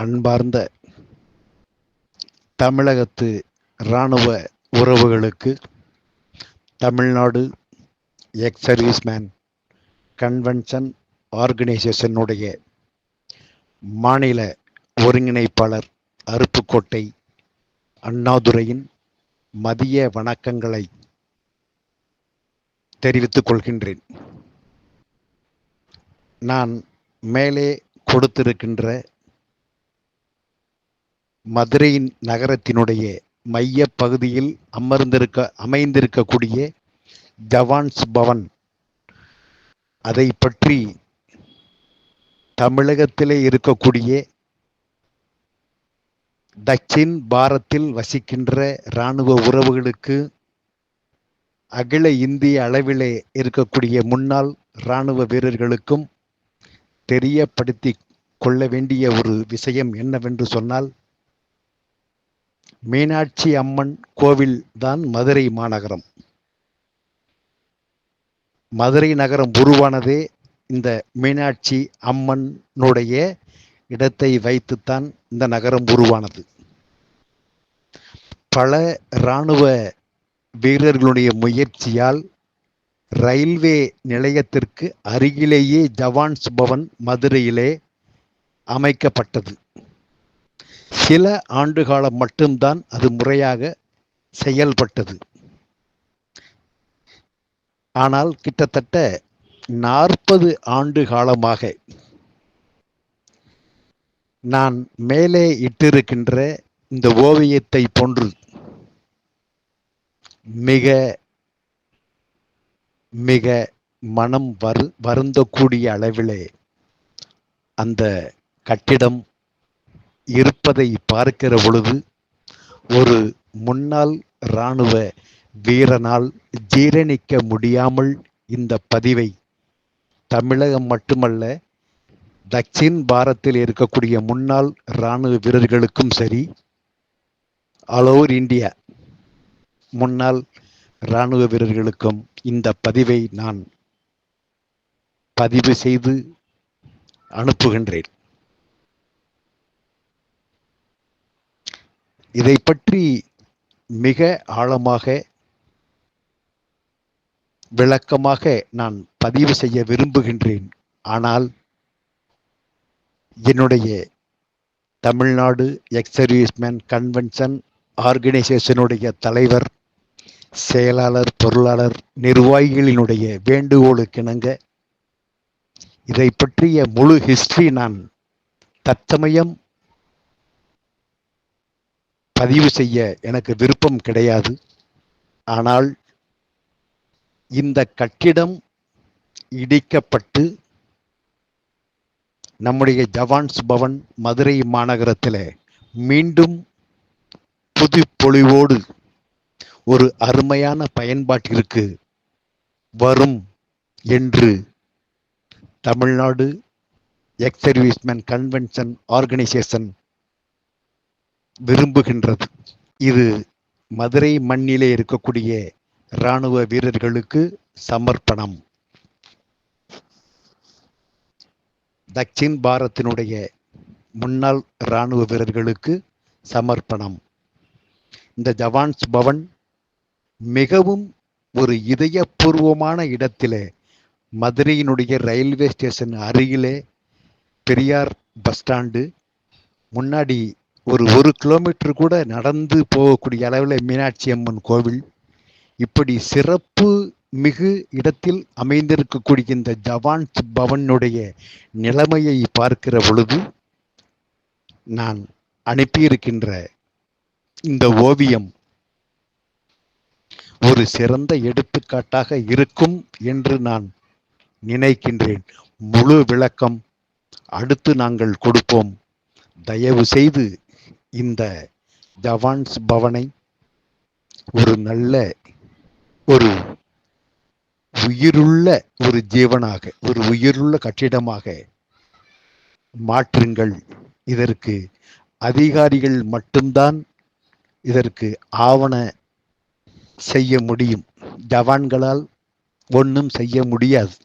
அன்பார்ந்த தமிழகத்து இராணுவ உறவுகளுக்கு தமிழ்நாடு எக்ஸ் சர்வீஸ்மேன் கன்வென்ஷன் ஆர்கனைசேஷனுடைய மாநில ஒருங்கிணைப்பாளர் அருப்புக்கோட்டை அண்ணாதுரையின் மதிய வணக்கங்களை தெரிவித்துக் கொள்கின்றேன். நான் மேலே கொடுத்திருக்கின்ற மதுரை நகரத்தினுடைய மைய பகுதியில் அமர்ந்திருக்க அமைந்திருக்கக்கூடிய ஜவான்ஸ் பவன். அதை பற்றி தமிழகத்திலே இருக்கக்கூடிய தட்சின் பாரத்தில் வசிக்கின்ற இராணுவ உறவுகளுக்கு அகில இந்திய அளவிலே இருக்கக்கூடிய முன்னாள் இராணுவ வீரர்களுக்கும் தெரியப்படுத்தி கொள்ள வேண்டிய ஒரு விஷயம் என்னவென்று சொன்னால் மீனாட்சி அம்மன் கோவில் தான் மதுரை மாநகரம். மதுரை நகரம் உருவானதே இந்த மீனாட்சி அம்மனுடைய இடத்தை வைத்துத்தான் இந்த நகரம் உருவானது. பல இராணுவ வீரர்களுடைய முயற்சியால் ரயில்வே நிலையத்திற்கு அருகிலேயே ஜவான்ஸ் பவன் மதுரையிலே அமைக்கப்பட்டது. சில ஆண்டு காலம் மட்டும்தான் அது முறையாக செயல்பட்டது. ஆனால் கிட்டத்தட்ட நாற்பது ஆண்டு காலமாக நான் மேலே இட்டிருக்கின்ற இந்த ஓவியத்தை போன்று மிக மிக மனம் வரு வருந்தக்கூடிய அளவிலே அந்த கட்டிடம் இருப்பதை பார்க்கிற பொழுது ஒரு முன்னாள் இராணுவ வீரனால் ஜீரணிக்க முடியாமல் இந்த பதிவை தமிழகம் மட்டுமல்ல தக்ஷின் பாரத்தில் இருக்கக்கூடிய முன்னாள் இராணுவ வீரர்களுக்கும் சரி ஆல் ஓவர் இந்தியா முன்னாள் இராணுவ வீரர்களுக்கும் இந்த பதிவை நான் பதிவு செய்து அனுப்புகின்றேன். இதை பற்றி மிக ஆழமாக விளக்கமாக நான் பதிவு செய்ய விரும்புகின்றேன். ஆனால் என்னுடைய தமிழ்நாடு எக்ஸர்வீஸ்மேன் கன்வென்ஷன் ஆர்கனைசேஷனுடைய தலைவர் செயலாளர் பொருளாளர் நிர்வாகிகளினுடைய வேண்டுகோளுக்கிணங்க இதை பற்றிய முழு ஹிஸ்டரி நான் தற்சமயம் பதிவு செய்ய எனக்கு விருப்பம் கிடையாது. ஆனால் இந்த கட்டிடம் இடிக்கப்பட்டு நம்முடைய ஜவான்ஸ் பவன் மதுரை மாநகரத்தில் மீண்டும் புது பொழிவோடு ஒரு அருமையான பயன்பாட்டிற்கு வரும் என்று Tamil Nadu ex servicemen convention organisation விரும்புகின்றது. இது மதுரை மண்ணிலே இருக்கக்கூடிய இராணுவ வீரர்களுக்கு சமர்ப்பணம். தக்ஷின் பாரத்தினுடைய முன்னாள் இராணுவ வீரர்களுக்கு சமர்ப்பணம். இந்த ஜவான்ஸ் பவன் மிகவும் ஒரு இதயபூர்வமான இடத்திலே மதுரையினுடைய ரயில்வே ஸ்டேஷன் அருகிலே பெரியார் பஸ் ஸ்டாண்டு முன்னாடி ஒரு ஒரு கிலோமீட்டர் கூட நடந்து போகக்கூடிய அளவில் மீனாட்சி அம்மன் கோவில் இப்படி சிறப்பு மிகு இடத்தில் அமைந்திருக்கக்கூடிய இந்த ஜவான்ஸ் பவனுடைய நிலைமையை பார்க்கிற பொழுது நான் அனுப்பியிருக்கின்ற இந்த ஓவியம் ஒரு சிறந்த எடுத்துக்காட்டாக இருக்கும் என்று நான் நினைக்கின்றேன். முழு விளக்கம் அடுத்து நாங்கள் கொடுப்போம். தயவு செய்து இந்த ஜவான்ஸ் பவனை ஒரு நல்ல ஒரு உயிருள்ள ஒரு ஜீவனாக ஒரு உயிருள்ள கட்டிடமாக மாற்றுங்கள். இதற்கு அதிகாரிகள் மட்டும்தான் இதற்கு ஆவண செய்ய முடியும். ஜவான்களால் ஒன்றும் செய்ய முடியாது.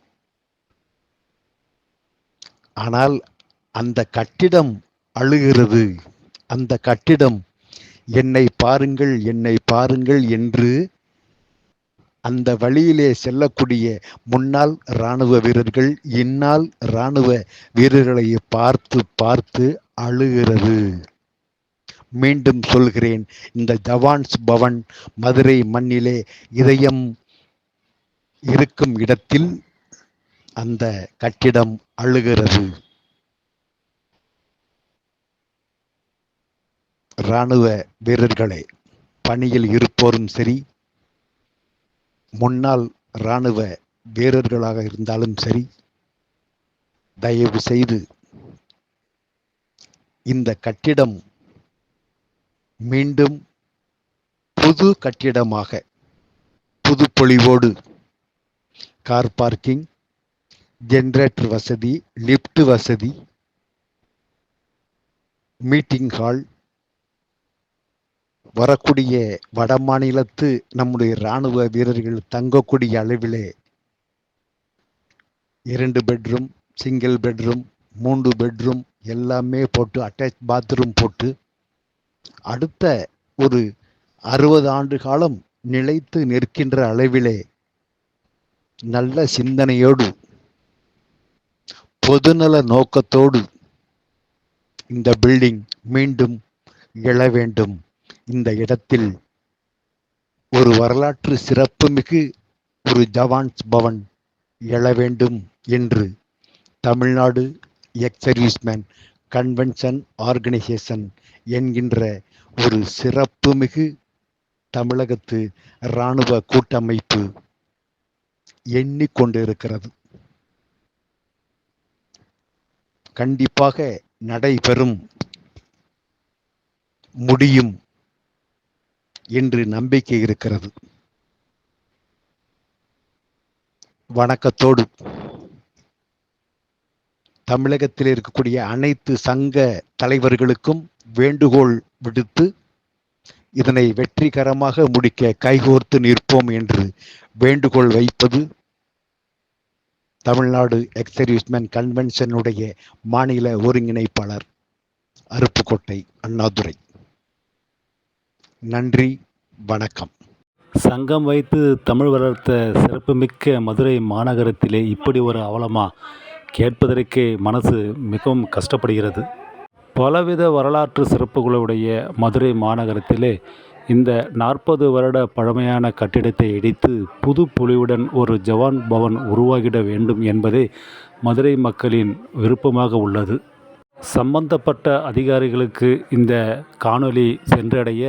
ஆனால் அந்த கட்டிடம் அழுகிறது. அந்த கட்டிடம் என்னை பாருங்கள் என்னை பாருங்கள் என்று அந்த வழியிலே செல்லக்கூடிய முன்னாள் இராணுவ வீரர்கள் இந்நாள் இராணுவ வீரர்களை பார்த்து பார்த்து அழுகிறது. மீண்டும் சொல்கிறேன் இந்த ஜவான்ஸ் பவன் மதுரை மண்ணிலே இதயம் இருக்கும் இடத்தில் அந்த கட்டிடம் அழுகிறது. இராணுவ வீரர்களே பணியில் இருப்போரும் சரி முன்னாள் இராணுவ வீரர்களாக இருந்தாலும் சரி தயவு செய்து இந்த கட்டிடம் மீண்டும் புது கட்டிடமாக புதுப்பொழிவோடு கார் பார்க்கிங் ஜென்ரேட்டர் வசதி லிஃப்ட் வசதி மீட்டிங் ஹால் வரக்கூடிய வட மாநிலத்து நம்முடைய இராணுவ வீரர்கள் தங்கக்கூடிய அளவிலே இரண்டு பெட்ரூம் சிங்கிள் பெட்ரூம் மூன்று பெட்ரூம் எல்லாமே போட்டு அட்டாச் பாத்ரூம் போட்டு அடுத்த ஒரு அறுபது ஆண்டு காலம் நிலைத்து நிற்கின்ற அளவிலே நல்ல சிந்தனையோடு பொதுநல நோக்கத்தோடு இந்த பில்டிங் மீண்டும் எழ வேண்டும். இந்த இடத்தில் ஒரு வரலாற்று சிறப்புமிகு ஒரு ஜவான்ஸ் பவன் எழ வேண்டும் என்று Tamil Nadu ex servicemen convention organisation என்கின்ற ஒரு சிறப்புமிகு தமிழகத்து இராணுவ கூட்டமைப்பு எண்ணிக்கொண்டிருக்கிறது. கண்டிப்பாக நடைபெறும் முடியும். என்று நம்பிக்கை இருக்கிறது. வணக்கத்தோடு. தமிழகத்தில் இருக்கக்கூடிய அனைத்து சங்க தலைவர்களுக்கும் வேண்டுகோள் விடுத்து இதனை வெற்றிகரமாக முடிக்க கைகோர்த்து நிற்போம் என்று வேண்டுகோள் வைப்பது தமிழ்நாடு எக்ஸர்வீஸ்மேன் கன்வென்ஷனுடைய மாநில ஒருங்கிணைப்பாளர் அருப்புக்கோட்டை அண்ணாதுரை. நன்றி வணக்கம். சங்கம் வைத்து தமிழ் வளர்த்த சிறப்புமிக்க மதுரை மாநகரத்திலே இப்படி ஒரு அவலமா கேட்பதற்கே மனசு மிகவும் கஷ்டப்படுகிறது. பலவித வரலாற்று சிறப்புகளுடைய மதுரை மாநகரத்திலே இந்த நாற்பது வருட பழமையான கட்டிடத்தை இடித்து புது பொலிவுடன் ஒரு ஜவான் பவன் உருவாகிட வேண்டும் என்பதே மதுரை மக்களின் விருப்பமாக உள்ளது. சம்பந்தப்பட்ட அதிகாரிகளுக்கு இந்த காணொலி சென்றடைய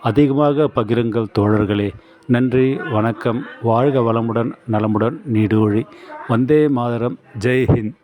அதிகமாக பகிருங்கள் தோழர்களே. நன்றி வணக்கம். வாழ்க வளமுடன் நலமுடன் நீடூழி. வந்தே மாதரம். ஜெய் ஹிந்த்